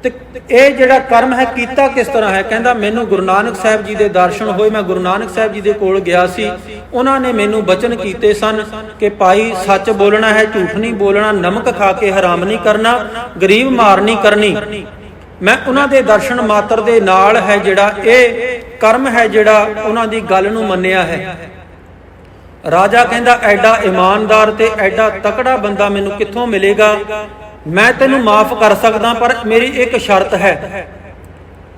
A: ਤੇ ਇਹ ਜਿਹੜਾ ਕਰਮ ਹੈ ਕੀਤਾ ਕਿਸ ਤਰ੍ਹਾਂ ਹੈ? ਕਹਿੰਦਾ, ਮੈਨੂੰ ਗੁਰੂ ਨਾਨਕ ਸਾਹਿਬ ਜੀ ਦੇ ਦਰਸ਼ਨ ਹੋਏ। ਮੈਂ ਗੁਰੂ ਨਾਨਕ ਸਾਹਿਬ ਜੀ ਦੇ ਕੋਲ ਗਿਆ ਸੀ। ਉਹਨਾਂ ਨੇ ਮੈਨੂੰ ਬਚਨ ਕੀਤੇ ਸਨ ਕਿ ਭਾਈ, ਸੱਚ ਬੋਲਣਾ ਹੈ, ਝੂਠ ਨਹੀਂ ਬੋਲਣਾ, ਨਮਕ ਖਾ ਕੇ ਹਰਾਮ ਨਹੀਂ ਕਰਨਾ, ਗਰੀਬ ਮਾਰ ਨਹੀਂ ਕਰਨੀ। ਮੈਂ ਉਹਨਾਂ ਦੇ ਦਰਸ਼ਨ ਮਾਤਰ ਦੇ ਨਾਲ ਹੈ ਜਿਹੜਾ ਇਹ ਕਰਮ ਹੈ ਜਿਹੜਾ ਉਹਨਾਂ ਦੀ ਗੱਲ ਨੂੰ ਮੰਨਿਆ ਹੈ। ਰਾਜਾ ਕਹਿੰਦਾ, ਐਡਾ ਇਮਾਨਦਾਰ ਤੇ ਐਡਾ ਤਕੜਾ ਬੰਦਾ ਮੈਨੂੰ ਕਿੱਥੋਂ ਮਿਲੇਗਾ? ਮੈਂ ਤੈਨੂੰ ਮਾਫ ਕਰ ਸਕਦਾ, ਪਰ ਮੇਰੀ ਇੱਕ ਸ਼ਰਤ ਹੈ।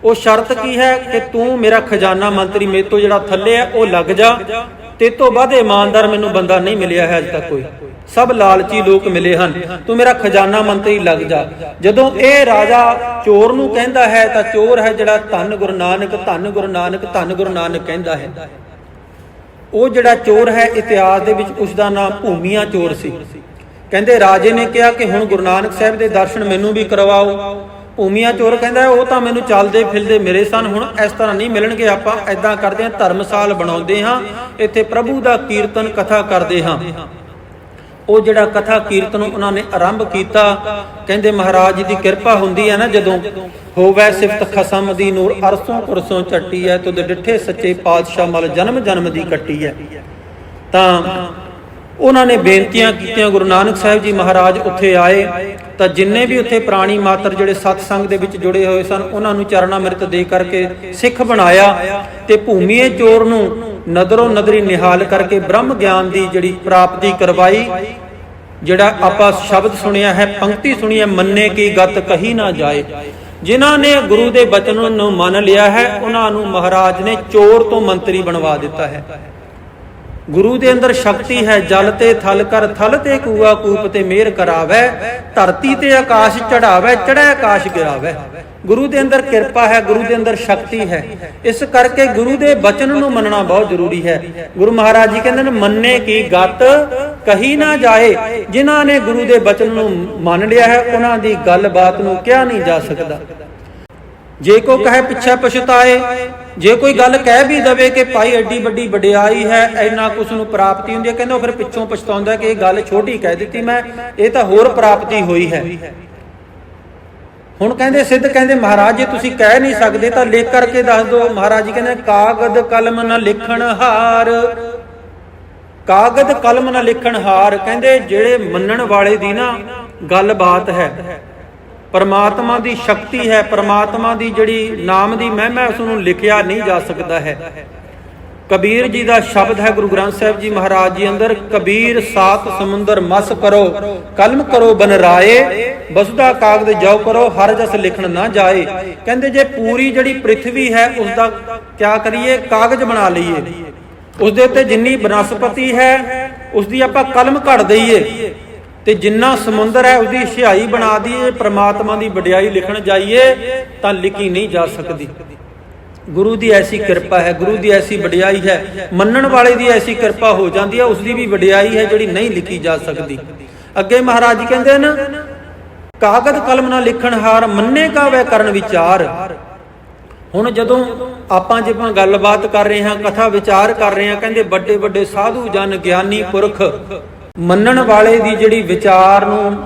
A: ਉਹ ਸ਼ਰਤ ਕੀ ਹੈ? ਕਿ ਤੂੰ ਮੇਰਾ ਖਜ਼ਾਨਾ ਮੰਤਰੀ, ਮੇਰੇ ਤੋਂ ਜਿਹੜਾ ਥੱਲੇ ਹੈ, ਉਹ ਲੱਗ ਜਾ। ਤੇ ਤੋਂ ਵੱਧ ਇਮਾਨਦਾਰ ਮੈਨੂੰ ਬੰਦਾ ਨਹੀਂ ਮਿਲਿਆ ਹੈ ਅਜੇ ਤੱਕ ਕੋਈ। ਸਭ ਲਾਲਚੀ ਲੋਕ ਮਿਲੇ ਹਨ। ਤੂੰ ਮੇਰਾ ਖਜ਼ਾਨਾ ਮੰਤਰੀ ਲੱਗ ਜਾ। ਜਦੋਂ ਇਹ ਰਾਜਾ ਚੋਰ ਨੂੰ ਕਹਿੰਦਾ ਹੈ, ਤਾਂ ਚੋਰ ਹੈ ਜਿਹੜਾ ਧੰਨ ਗੁਰੂ ਨਾਨਕ, ਧੰਨ ਗੁਰੂ ਨਾਨਕ, ਧੰਨ ਗੁਰੂ ਨਾਨਕ ਕਹਿੰਦਾ ਹੈ। ਉਹ ਜਿਹੜਾ ਚੋਰ ਹੈ ਇਤਿਹਾਸ ਦੇ ਵਿੱਚ ਉਸ ਦਾ ਨਾਮ ਭੂਮੀਆਂ ਚੋਰ ਸੀ। ਕਹਿੰਦੇ ਰਾਜੇ ਨੇ ਕਿਹਾ ਕਿ ਹੁਣ ਗੁਰੂ ਨਾਨਕ ਸਾਹਿਬ ਦੇ ਦਰਸ਼ਨ ਮੈਨੂੰ ਵੀ ਕਰਵਾਓ। ਭੂਮੀਆਂ ਚੋਰ ਕਹਿੰਦਾ ਉਹ ਤਾਂ ਮੈਨੂੰ ਚੱਲਦੇ ਫਿਲਦੇ ਮੇਰੇ ਸਨ, ਹੁਣ ਇਸ ਤਰ੍ਹਾਂ ਨਹੀਂ ਮਿਲਣਗੇ, ਆਪਾਂ ਐਦਾਂ ਕਰਦੇ ਹਾਂ, ਧਰਮਸਾਲ ਬਣਾਉਂਦੇ ਹਾਂ, ਇੱਥੇ ਪ੍ਰਭੂ ਦਾ ਕੀਰਤਨ ਕਥਾ ਕਰਦੇ ਹਾਂ। ਉਹ ਜਿਹੜਾ ਕਥਾ ਕੀਰਤਨ ਉਹਨਾਂ ਨੇ ਆਰੰਭ ਕੀਤਾ, ਕਹਿੰਦੇ ਮਹਾਰਾਜ ਜੀ ਦੀ ਕਿਰਪਾ ਹੁੰਦੀ ਹੈ ਨਾ ਜਦੋਂ ਹੋਵੇ ਸਿਫਤ ਖਸਮ ਦੀ ਨੂਰ ਅਰਸੋਂ ਪੁਰਸੋਂ ਚੱਟੀ ਹੈ ਤੁਧ ਡਿੱਠੇ ਸੱਚੇ ਪਾਤਸ਼ਾਹ ਮਲ ਜਨਮ ਜਨਮ ਦੀ ਕੱਟੀ ਹੈ। ਤਾਂ ਉਹਨਾਂ ਨੇ ਬੇਨਤੀਆਂ ਕੀਤੀਆਂ, ਗੁਰੂ ਨਾਨਕ ਸਾਹਿਬ ਜੀ ਮਹਾਰਾਜ ਉੱਥੇ ਆਏ, ਤਾਂ ਜਿੰਨੇ ਵੀ ਉੱਥੇ ਪ੍ਰਾਣੀ ਮਾਤਰ ਜਿਹੜੇ ਸਤਸੰਗ ਦੇ ਵਿੱਚ ਜੁੜੇ ਹੋਏ ਸਨ, ਉਹਨਾਂ ਨੂੰ ਚਰਨਾ ਮਿਰਤ ਦੇ ਕਰਕੇ ਸਿੱਖ ਬਣਾਇਆ ਤੇ ਭੂਮੀਏ ਚੋਰ ਨੂੰ ਨਦਰੋਂ ਨਦਰੀ ਨਿਹਾਲ ਕਰਕੇ ਬ੍ਰਹਮ ਗਿਆਨ ਦੀ ਜਿਹੜੀ ਪ੍ਰਾਪਤੀ ਕਰਵਾਈ, ਜਿਹੜਾ ਆਪਾਂ ਸ਼ਬਦ ਸੁਣਿਆ ਹੈ, ਪੰਕਤੀ ਸੁਣੀ ਹੈ, ਮੰਨੇ ਕੀ ਗਤ ਕਹੀ ਨਾ ਜਾਏ। ਜਿਨ੍ਹਾਂ ਨੇ ਗੁਰੂ ਦੇ ਬਚਨ ਨੂੰ ਮੰਨ ਲਿਆ ਹੈ, ਉਹਨਾਂ ਨੂੰ ਮਹਾਰਾਜ ਨੇ ਚੋਰ ਤੋਂ ਮੰਤਰੀ ਬਣਵਾ ਦਿੱਤਾ ਹੈ। ਗੁਰੂ ਦੇ ਅੰਦਰ ਸ਼ਕਤੀ ਹੈ, ਜਲ ਤੇ ਥਲ ਕਰ, ਥਲ ਤੇ ਕੂਆ ਕੂਪ ਤੇ ਮੇਰ ਕਰਾਵੇ, ਧਰਤੀ ਤੇ ਆਕਾਸ਼ ਚੜਾਵੇ, ਚੜ੍ਹੈ ਆਕਾਸ਼ ਗਿਰਾਵੇ। ਗੁਰੂ ਦੇ ਅੰਦਰ ਕਿਰਪਾ ਹੈ, ਗੁਰੂ ਦੇ ਅੰਦਰ ਸ਼ਕਤੀ ਹੈ। ਇਸ ਕਰਕੇ ਗੁਰੂ ਦੇ ਬਚਨ ਨੂੰ ਮੰਨਣਾ ਬਹੁਤ ਜ਼ਰੂਰੀ ਹੈ। ਗੁਰੂ ਮਹਾਰਾਜ ਜੀ ਕਹਿੰਦੇ ਨੇ, ਮੰਨੇ ਕੀ ਗਤ, ਕਹੀ ਨਾ ਜਾਏ। ਜਿਨ੍ਹਾਂ ਨੇ ਗੁਰੂ ਦੇ ਬਚਨ ਨੂੰ ਮੰਨ ਲਿਆ ਹੈ, ਉਹਨਾਂ ਦੀ ਗੱਲਬਾਤ ਨੂੰ ਕਿਹਾ ਨਹੀਂ ਜਾ ਸਕਦਾ। ਜੇ ਕੋ ਕਹੇ ਪਿੱਛੇ ਪਛਤਾਏ, ਜੇ ਕੋਈ ਗੱਲ ਕਹਿ ਵੀ ਦਵੇ ਕਿ ਭਾਈ ਐਡੀ ਵੱਡੀ ਵਡਿਆਈ ਹੈ, ਇੰਨਾ ਕੁਛ ਨੂੰ ਪ੍ਰਾਪਤੀ ਹੁੰਦੀ ਹੈ, ਕਹਿੰਦਾ ਫਿਰ ਪਿੱਛੋਂ ਪਛਤਾਉਂਦਾ ਕਿ ਇਹ ਗੱਲ ਛੋਟੀ ਕਹਿ ਦਿੱਤੀ ਮੈਂ, ਇਹ ਤਾਂ ਹੋਰ ਪ੍ਰਾਪਤੀ ਹੋਈ ਹੈ। ਹੁਣ ਕਹਿੰਦੇ ਸਿੱਧ ਕਹਿੰਦੇ, ਮਹਾਰਾਜ, ਜੇ ਤੁਸੀਂ ਕਹਿ ਨਹੀਂ ਸਕਦੇ ਤਾਂ ਲਿਖ ਕਰਕੇ ਦੱਸ ਦਿਓ। ਮਹਾਰਾਜ ਜੀ ਕਹਿੰਦੇ, ਕਾਗਦ ਕਲਮ ਨਾ ਲਿਖਣ ਹਾਰ। ਕਾਗਦ ਕਲਮ ਨਾ ਲਿਖਣ ਹਾਰ, ਕਹਿੰਦੇ, ਜਿਹੜੇ ਮੰਨਣ ਵਾਲੇ ਦੀ ਨਾ ਗੱਲਬਾਤ ਹੈ। ਪਰਮਾਤਮਾ ਦੀ ਸ਼ਕਤੀ ਹੈ, ਪਰਮਾਤਮਾ ਦੀ ਜਿਹੜੀ ਨਾਮ ਦੀ ਮਹਿਮਾ ਉਸ ਨੂੰ ਲਿਖਿਆ ਨਹੀਂ ਜਾ ਸਕਦਾ ਹੈ। ਕਬੀਰ ਜੀ ਦਾ ਸ਼ਬਦ ਹੈ, ਗੁਰੂ ਗ੍ਰੰਥ ਸਾਹਿਬ ਜੀ ਮਹਾਰਾਜ ਜੀ ਅੰਦਰ, ਕਬੀਰ ਸਾਤ ਸਮੁੰਦਰ ਮਸ ਕਰੋ, ਕਲਮ ਕਰੋ ਬਨ ਰਾਏ ਬਸੁਦਾ ਕਾਗਦ ਜਾਉ ਕਰੋ, ਹਰ ਜਸ ਲਿਖਣ ਨਾ ਜਾਏ। ਕਹਿੰਦੇ ਜੇ ਪੂਰੀ ਜਿਹੜੀ ਪ੍ਰithvi ਹੈ, ਉਸ ਦਾ ਕਿਆ ਕਰੀਏ? ਕਾਗਜ਼ ਬਣਾ ਲਈਏ। ਉਸ ਦੇ ਉੱਤੇ ਜਿੰਨੀ ਬਨਸਪਤੀ ਹੈ, ਉਸ ਦੀ ਆਪਾਂ ਕਲਮ ਘੜ ਦਈਏ। ਤੇ ਜਿੰਨਾ ਸਮੁੰਦਰ ਹੈ ਉਹਦੀ ਸਿਹਾਈ ਬਣਾ ਦਈਏ, ਪ੍ਰਮਾਤਮਾ ਦੀ ਵਡਿਆਈ ਲਿਖਣ ਜਾਈਏ, ਤਾਂ ਲਿਖੀ ਨਹੀਂ ਜਾ ਸਕਦੀ। ਗੁਰੂ ਦੀ ਐਸੀ ਕਿਰਪਾ ਹੈ, ਗੁਰੂ ਦੀ ਐਸੀ ਵਡਿਆਈ ਹੈ, ਮੰਨਣ ਵਾਲੇ ਦੀ ਐਸੀ ਕਿਰਪਾ ਹੋ ਜਾਂਦੀ ਹੈ ਉਸ ਦੀ ਵੀ ਵਡਿਆਈ ਹੈ ਜਿਹੜੀ ਨਹੀਂ ਲਿਖੀ ਜਾ ਸਕਦੀ। ਅੱਗੇ ਮਹਾਰਾਜ ਜੀ ਕਹਿੰਦੇ ਨੇ ਕਾਗਜ਼ ਕਲਮ ਨਾਲ ਲਿਖਣ ਹਾਰ ਮੰਨੇ ਕਾ ਵੈ ਕਰਨ ਵਿਚਾਰ। ਹੁਣ ਜਦੋਂ ਆਪਾਂ ਜਿਵੇਂ ਗੱਲਬਾਤ ਕਰ ਰਹੇ ਹਾਂ, ਕਥਾ ਵਿਚਾਰ ਕਰ ਰਹੇ ਹਾਂ, ਕਹਿੰਦੇ ਵੱਡੇ ਵੱਡੇ ਸਾਧੂ ਜਨ, ਗਿਆਨੀ ਪੁਰਖ ਮੰਨਣ ਵਾਲੇ ਦੀ ਜਿਹੜੀ ਵਿਚਾਰ ਨੂੰ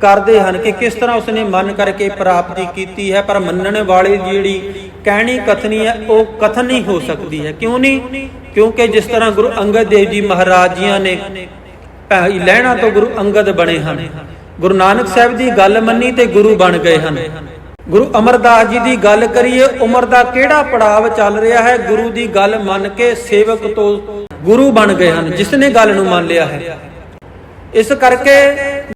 A: ਕਰਦੇ ਹਨ ਕਿ ਕਿਸ ਤਰ੍ਹਾਂ ਉਸਨੇ ਮੰਨ ਕਰਕੇ ਪ੍ਰਾਪਤੀ ਕੀਤੀ ਹੈ, ਪਰ ਮੰਨਣ ਵਾਲੇ ਦੀ ਜਿਹੜੀ ਕਹਿਣੀ ਕਥਨੀ ਹੈ, ਉਹ ਕਥਨ ਨਹੀਂ ਹੋ ਸਕਦੀ ਹੈ। ਕਿਉਂ ਨਹੀਂ? ਕਿਉਂਕਿ ਜਿਸ ਤਰ੍ਹਾਂ ਗੁਰੂ ਅੰਗਦ ਦੇਵ ਜੀ ਮਹਾਰਾਜ ਜੀਆਂ ਨੇ ਭਾਈ ਲਹਿਣਾ ਤੋਂ ਗੁਰੂ ਅੰਗਦ ਬਣੇ ਹਨ। ਗੁਰੂ ਨਾਨਕ ਸਾਹਿਬ ਦੀ ਗੱਲ ਮੰਨੀ ਤੇ ਗੁਰੂ ਬਣ ਗਏ ਹਨ। ਗੁਰੂ ਅਮਰਦਾਸ ਜੀ ਦੀ ਗੱਲ ਕਰੀਏ, ਉਮਰ ਦਾ ਕਿਹੜਾ ਪੜਾਵ ਚੱਲ ਰਿਹਾ ਹੈ? ਗੁਰੂ ਦੀ ਗੱਲ ਮੰਨ ਕੇ ਸੇਵਕ ਤੋਂ ਗੁਰੂ ਬਣ ਗਏ ਹਨ, ਜਿਸ ਨੇ ਗੱਲ ਨੂੰ ਮੰਨ ਲਿਆ ਹੈ। ਇਸ ਕਰਕੇ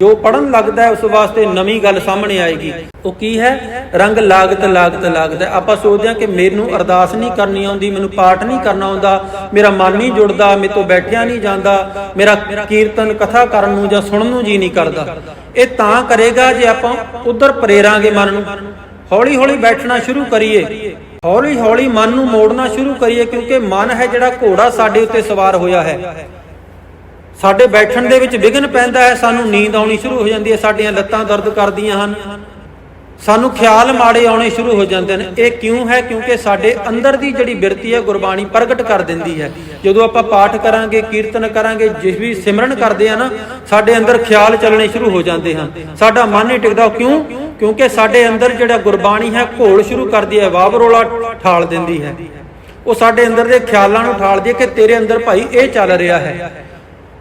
A: ਜੋ ਪੜਨ ਲੱਗਦਾ ਉਸ ਵਾਸਤੇ ਨਵੀਂ ਗੱਲ ਸਾਹਮਣੇ ਆਏਗੀ। ਉਹ ਕੀ ਹੈ? ਰੰਗ ਲਾਗਤ ਲਾਗਤ ਲਾਗਤ ਆਪਾਂ ਸੋਚਦੇ ਹਾਂ ਕਿ ਮੈਨੂੰ ਅਰਦਾਸ ਨਹੀਂ ਕਰਨੀ ਆਉਂਦੀ, ਮੈਨੂੰ ਪਾਠ ਨਹੀਂ ਕਰਨਾ ਆਉਂਦਾ, ਮੇਰਾ ਮਨ ਨਹੀਂ ਜੁੜਦਾ, ਮੇਰੇ ਤੋਂ ਬੈਠਿਆ ਨਹੀਂ ਜਾਂਦਾ, ਮੇਰਾ ਕੀਰਤਨ ਕਥਾ ਕਰਨ ਨੂੰ ਜਾਂ ਸੁਣਨ ਨੂੰ ਜੀ ਨਹੀਂ ਕਰਦਾ। ਇਹ ਤਾਂ ਕਰੇਗਾ ਜੇ ਆਪਾਂ ਉਧਰ ਪ੍ਰੇਰਾਂਗੇ ਮਨ ਨੂੰ। ਹੌਲੀ ਹੌਲੀ ਬੈਠਣਾ ਸ਼ੁਰੂ ਕਰੀਏ। ਹੌਲੀ ਹੌਲੀ ਮਨ ਨੂੰ ਮੋੜਨਾ ਸ਼ੁਰੂ ਕਰੀਏ, ਕਿਉਂਕਿ ਮਨ ਹੈ ਜਿਹੜਾ ਘੋੜਾ ਸਾਡੇ ਉੱਤੇ ਸਵਾਰ ਹੋਇਆ ਹੈ। ਸਾਡੇ ਬੈਠਣ ਦੇ ਵਿੱਚ ਵਿਘਨ ਪੈਂਦਾ ਹੈ, ਸਾਨੂੰ ਨੀਂਦ ਆਉਣੀ ਸ਼ੁਰੂ ਹੋ ਜਾਂਦੀ ਹੈ, ਸਾਡੀਆਂ ਲੱਤਾਂ ਦਰਦ ਕਰਦੀਆਂ ਹਨ। ਸਾਨੂੰ ਖਿਆਲ ਮਾੜੇ ਆਉਣੇ ਸ਼ੁਰੂ ਹੋ ਜਾਂਦੇ ਨੇ। ਇਹ ਕਿਉਂ ਹੈ? ਕਿਉਂਕਿ ਸਾਡੇ ਅੰਦਰ ਦੀ ਜਿਹੜੀ ਬਿਰਤੀ ਹੈ, ਗੁਰਬਾਣੀ ਪ੍ਰਗਟ ਕਰ ਦਿੰਦੀ ਹੈ। ਜਦੋਂ ਆਪਾਂ ਪਾਠ ਕਰਾਂਗੇ, ਕੀਰਤਨ ਕਰਾਂਗੇ, ਜਿਸ ਵੀ ਸਿਮਰਨ ਕਰਦੇ ਆ ਨਾ, ਸਾਡੇ ਅੰਦਰ ਖਿਆਲ ਚੱਲਣੇ ਸ਼ੁਰੂ ਹੋ ਜਾਂਦੇ ਹਨ। ਸਾਡਾ ਮਨ ਨਹੀਂ ਟਿਕਦਾ। ਕਿਉਂ? ਕਿਉਂਕਿ ਸਾਡੇ ਅੰਦਰ ਜਿਹੜਾ ਗੁਰਬਾਣੀ ਹੈ, ਘੋਲ ਸ਼ੁਰੂ ਕਰਦੀ ਹੈ ਵਾਵਰੋਲਾ ਠਾਲ ਦਿੰਦੀ ਹੈ। ਉਹ ਸਾਡੇ ਅੰਦਰ ਦੇ ਖਿਆਲਾਂ ਨੂੰ ਠਾਲਦੀ ਹੈ ਕਿ ਤੇਰੇ ਅੰਦਰ ਭਾਈ ਇਹ ਚੱਲ ਰਿਹਾ ਹੈ।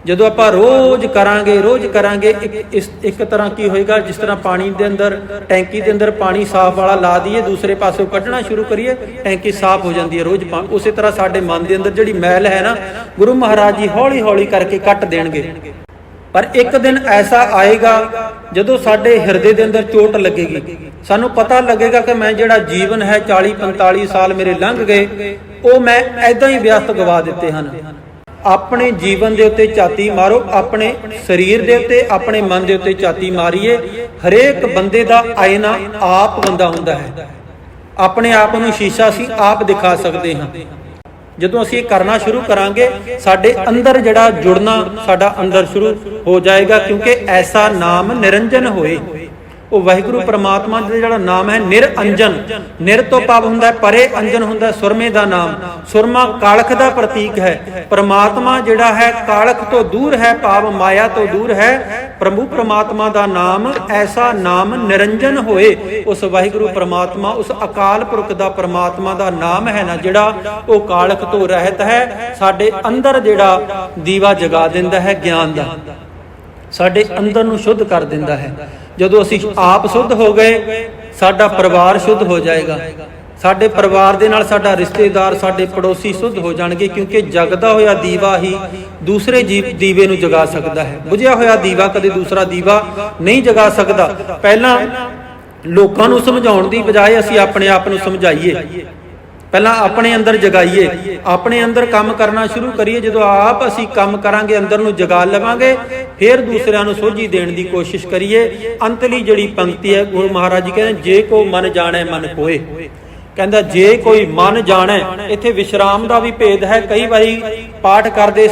A: ਜਦੋਂ ਆਪਾਂ ਰੋਜ਼ ਕਰਾਂਗੇ ਰੋਜ਼ ਕਰਾਂਗੇ, ਇੱਕ, ਇਸ, ਇੱਕ ਤਰ੍ਹਾਂ ਕੀ ਹੋਏਗਾ, ਜਿਸ ਤਰ੍ਹਾਂ ਪਾਣੀ ਦੇ ਅੰਦਰ, ਟੈਂਕੀ ਦੇ ਅੰਦਰ ਪਾਣੀ ਸਾਫ਼ ਵਾਲਾ ਲਾ ਦਈਏ, ਦੂਸਰੇ ਪਾਸੋਂ ਕੱਢਣਾ ਸ਼ੁਰੂ ਕਰੀਏ, ਟੈਂਕੀ ਸਾਫ਼ ਹੋ ਜਾਂਦੀ ਹੈ ਰੋਜ਼ ਪਾ- ਉਸੇ ਤਰ੍ਹਾਂ ਸਾਡੇ ਮਨ ਦੇ ਅੰਦਰ ਜਿਹੜੀ ਮੈਲ ਹੈ ਨਾ, ਗੁਰੂ ਮਹਾਰਾਜ ਜੀ ਹੌਲੀ ਹੌਲੀ ਕਰਕੇ ਕੱਟ ਦੇਣਗੇ। ਪਰ ਇੱਕ ਦਿਨ ਐਸਾ ਆਏਗਾ, ਜਦੋਂ ਸਾਡੇ ਹਿਰਦੇ ਦੇ ਅੰਦਰ ਚੋਟ ਲੱਗੇਗੀ। ਸਾਨੂੰ ਪਤਾ ਲੱਗੇਗਾ ਕਿ ਮੈਂ ਜਿਹੜਾ ਜੀਵਨ ਹੈ 40 45 ਸਾਲ ਮੇਰੇ ਲੰਘ ਗਏ, ਉਹ ਮੈਂ ਐਦਾਂ ਹੀ ਵਿਅਸਤ ਗਵਾ ਦਿੱਤੇ ਹਨ। ਆਪਣੇ ਜੀਵਨ ਦੇ ਉੱਤੇ ਝਾਤੀ ਮਾਰੋ, ਆਪਣੇ ਸਰੀਰ ਦੇ ਉੱਤੇ, ਆਪਣੇ ਮਨ ਦੇ ਉੱਤੇ ਝਾਤੀ ਮਾਰੀਏ। ਹਰੇਕ ਬੰਦੇ ਦਾ ਆਇਨਾ ਆਪ ਬੰਦਾ ਹੁੰਦਾ ਹੈ। ਆਪਣੇ ਆਪ ਨੂੰ ਸ਼ੀਸ਼ਾ ਅਸੀਂ ਆਪ ਦਿਖਾ ਸਕਦੇ ਹਾਂ। ਜਦੋਂ ਅਸੀਂ ਇਹ ਕਰਨਾ ਸ਼ੁਰੂ ਕਰਾਂਗੇ, ਸਾਡੇ ਅੰਦਰ ਜਿਹੜਾ ਜੁੜਨਾ, ਸਾਡਾ ਅੰਦਰ ਸ਼ੁਰੂ ਹੋ ਜਾਏਗਾ, ਕਿਉਂਕਿ ਐਸਾ ਨਾਮ ਨਿਰੰਜਨ ਹੋਏ। ਉਹ ਵਾਹਿਗੁਰੂ ਪਰਮਾਤਮਾ ਦਾ ਜਿਹੜਾ ਨਾਮ ਹੈ ਨਿਰਅੰਜਨ ਨਿਰ ਤੋਂ ਭਾਵ ਹੁੰਦਾ ਪਰੇ ਅੰਜਨ ਹੁੰਦਾ ਸੁਰਮੇ ਦਾ ਨਾਮ। ਸੁਰਮਾ ਕਾਲਖ ਦਾ ਪ੍ਰਤੀਕ ਹੈ। ਪਰਮਾਤਮਾ ਜਿਹੜਾ ਹੈ, ਕਾਲਖ ਤੋਂ ਦੂਰ ਹੈ ਭਾਵ ਮਾਇਆ ਤੋਂ ਦੂਰ ਹੈ। ਪ੍ਰਭੂ ਪ੍ਰਮਾਤਮਾ ਦਾ ਨਾਮ, ਐਸਾ ਨਾਮ ਨਿਰੰਜਨ ਹੋਏ। ਉਸ ਵਾਹਿਗੁਰੂ ਪ੍ਰਮਾਤਮਾ, ਉਸ ਅਕਾਲ ਪੁਰਖ ਦਾ ਪ੍ਰਮਾਤਮਾ ਦਾ ਨਾਮ ਹੈ ਨਾ, ਜਿਹੜਾ ਉਹ ਕਾਲਖ ਤੋਂ ਰਹਿਤ ਹੈ। ਸਾਡੇ ਅੰਦਰ ਜਿਹੜਾ ਦੀਵਾ ਜਗਾ ਦਿੰਦਾ ਹੈ, ਗਿਆਨ ਦਾ। ਸਾਡੇ ਅੰਦਰ ਨੂੰ ਸ਼ੁੱਧ ਕਰ ਦਿੰਦਾ ਹੈ। ਜਦੋਂ ਅਸੀਂ ਆਪ ਸ਼ੁੱਧ ਹੋ ਗਏ, ਸਾਡਾ ਪਰਿਵਾਰ ਸ਼ੁੱਧ ਹੋ ਜਾਏਗਾ। ਸਾਡੇ ਪਰਿਵਾਰ ਦੇ ਨਾਲ ਸਾਡਾ ਰਿਸ਼ਤੇਦਾਰ, ਸਾਡੇ ਪੜੋਸੀ ਸ਼ੁੱਧ ਹੋ ਜਾਣਗੇ ਕਿਉਂਕਿ ਜਗਦਾ ਹੋਇਆ ਦੀਵਾ ਹੀ ਦੂਸਰੇ ਜੀਵ ਦੀਵੇ ਨੂੰ ਜਗਾ ਸਕਦਾ ਹੈ। ਬੁਝਿਆ ਹੋਇਆ ਦੀਵਾ ਕਦੇ ਦੂਸਰਾ ਦੀਵਾ ਨਹੀਂ ਜਗਾ ਸਕਦਾ। ਪਹਿਲਾਂ ਲੋਕਾਂ ਨੂੰ ਸਮਝਾਉਣ ਦੀ ਬਜਾਏ ਅਸੀਂ ਆਪਣੇ ਆਪ ਨੂੰ ਸਮਝਾਈਏ। ਪਹਿਲਾਂ ਆਪਣੇ ਅੰਦਰ ਜਗਾਈਏ, ਆਪਣੇ ਅੰਦਰ ਕੰਮ ਕਰਨਾ ਸ਼ੁਰੂ ਕਰੀਏ। ਜਦੋਂ ਆਪ ਅਸੀਂ ਕੰਮ ਕਰਾਂਗੇ, ਅੰਦਰ ਨੂੰ ਜਗਾ ਲਵਾਂਗੇ, ਫਿਰ ਦੂਸਰਿਆਂ ਨੂੰ ਸੋਝੀ ਦੇਣ ਦੀ ਕੋਸ਼ਿਸ਼ ਕਰੀਏ। ਅੰਤਲੀ ਜਿਹੜੀ ਪੰਕਤੀ ਹੈ, ਗੁਰੂ ਮਹਾਰਾਜ ਜੀ ਕਹਿੰਦੇ, ਜੇ ਕੋ ਮਨ ਜਾਣੈ, ਮਨ ਕੋਏ ਕਹਿੰਦਾ, ਜੇ ਕੋਈ ਮਨ ਜਾਣੈ, ਇੱਥੇ ਵਿਸ਼ਰਾਮ ਦਾ ਵੀ ਭੇਦ ਹੈ। ਕਈ ਵਾਰੀ ਪਾਠ ਕਰਦੇ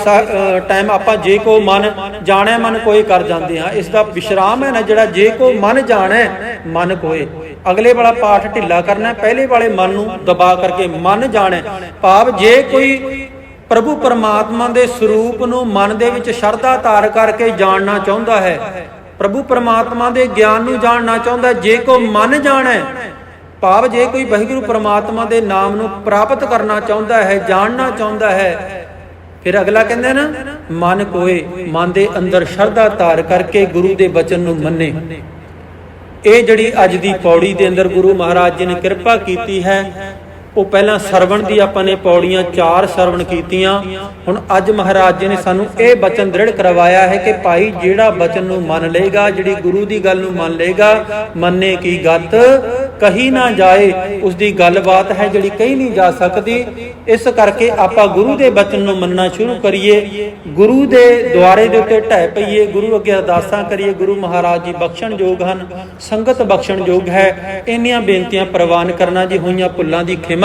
A: ਟਾਈਮ ਆਪਾਂ ਜੇ ਕੋ ਮਨ ਜਾਣੈ, ਮਨ ਕੋਏ ਕਰ ਜਾਂਦੇ ਹਾਂ। ਇਸ ਦਾ ਵਿਸ਼ਰਾਮ ਹੈ ਨਾ ਜਿਹੜਾ, ਜੇ ਕੋ ਮਨ ਜਾਣੈ, ਮਨ ਕੋਏ ਅਗਲੇ ਵਾਲਾ ਪਾਠ ਢਿੱਲਾ ਕਰਨਾ ਪਹਿਲੇ ਵਾਲੇ ਮਨ ਨੂੰ ਦਬਾ ਕਰਕੇ ਮਨ ਜਾਣੈ। ਭਾਵ ਜੇ ਕੋਈ ਪ੍ਰਭੂ ਪਰਮਾਤਮਾ ਦੇ ਸਰੂਪ ਨੂੰ ਮਨ ਦੇ ਵਿੱਚ ਸ਼ਰਧਾ ਧਾਰ ਕਰਕੇ ਜਾਣਨਾ ਚਾਹੁੰਦਾ ਹੈ ਪ੍ਰਭੂ ਪਰਮਾਤਮਾ ਦੇ ਗਿਆਨ ਨੂੰ ਜਾਣਨਾ ਚਾਹੁੰਦਾ ਹੈ, ਜੇ ਕੋ ਮਨ ਜਾਣੈ ਭਾਵ ਜੇ ਕੋਈ ਵਾਹਿਗੁਰੂ ਪਰਮਾਤਮਾ ਦੇ ਨਾਮ ਨੂੰ ਪ੍ਰਾਪਤ ਕਰਨਾ ਚਾਹੁੰਦਾ ਹੈ ਜਾਣਨਾ ਚਾਹੁੰਦਾ ਹੈ ਫਿਰ ਅਗਲਾ ਕਹਿੰਦੇ ਨਾ ਮਨ ਕੋਏ ਮਨ ਦੇ ਅੰਦਰ ਸ਼ਰਧਾ ਧਾਰ ਕਰਕੇ ਗੁਰੂ ਦੇ ਬਚਨ ਨੂੰ ਮੰਨੇ। ਇਹ ਜਿਹੜੀ ਅੱਜ ਦੀ ਪੌੜੀ ਦੇ ਅੰਦਰ ਗੁਰੂ ਮਹਾਰਾਜ ਜੀ ਨੇ ਕਿਰਪਾ ਕੀਤੀ ਹੈ ਉਹ ਪਹਿਲਾਂ ਸਰਵਣ ਦੀ ਆਪਾਂ ਨੇ ਪੌੜੀਆਂ ਚਾਰ ਸਰਵਣ ਕੀਤੀਆਂ। ਹੁਣ ਅੱਜ ਮਹਾਰਾਜ ਜੀ ਨੇ ਸਾਨੂੰ ਇਹ ਬਚਨ ਦ੍ਰਿੜ ਕਰਵਾਇਆ ਹੈ ਕਿ ਭਾਈ ਜਿਹੜਾ ਬਚਨ ਨੂੰ ਮੰਨ ਲਏਗਾ, ਜਿਹੜੀ ਗੁਰੂ ਦੀ ਗੱਲ ਨੂੰ ਮੰਨ ਲਏਗਾ, ਮੰਨੇ ਕੀ ਗੱਤ, ਕਹੀ ਨਾ ਜਾਏ ਉਸ ਦੀ ਗੱਲਬਾਤ ਹੈ ਜਿਹੜੀ ਕਹੀ ਨਹੀਂ ਜਾ ਸਕਦੀ। ਇਸ ਕਰਕੇ ਆਪਾਂ ਗੁਰੂ ਦੇ ਬਚਨ ਨੂੰ ਮੰਨਣਾ ਸ਼ੁਰੂ ਕਰੀਏ। ਗੁਰੂ ਦੇ ਦੁਆਰੇ ਦੇ ਉੱਤੇ ਢਹਿ ਪਈਏ, ਗੁਰੂ ਅੱਗੇ ਅਰਦਾਸਾਂ ਕਰੀਏ, ਗੁਰੂ ਮਹਾਰਾਜ ਜੀ ਬਖਸ਼ਣ ਯੋਗ ਹਨ, ਸੰਗਤ ਬਖਸ਼ਣ ਯੋਗ ਹੈ। ਇੰਨੀਆਂ ਬੇਨਤੀਆਂ ਪ੍ਰਵਾਨ ਕਰਨਾ ਜੀ, ਹੋਈਆਂ ਭੁੱਲਾਂ ਦੀ ਖਿਮਾ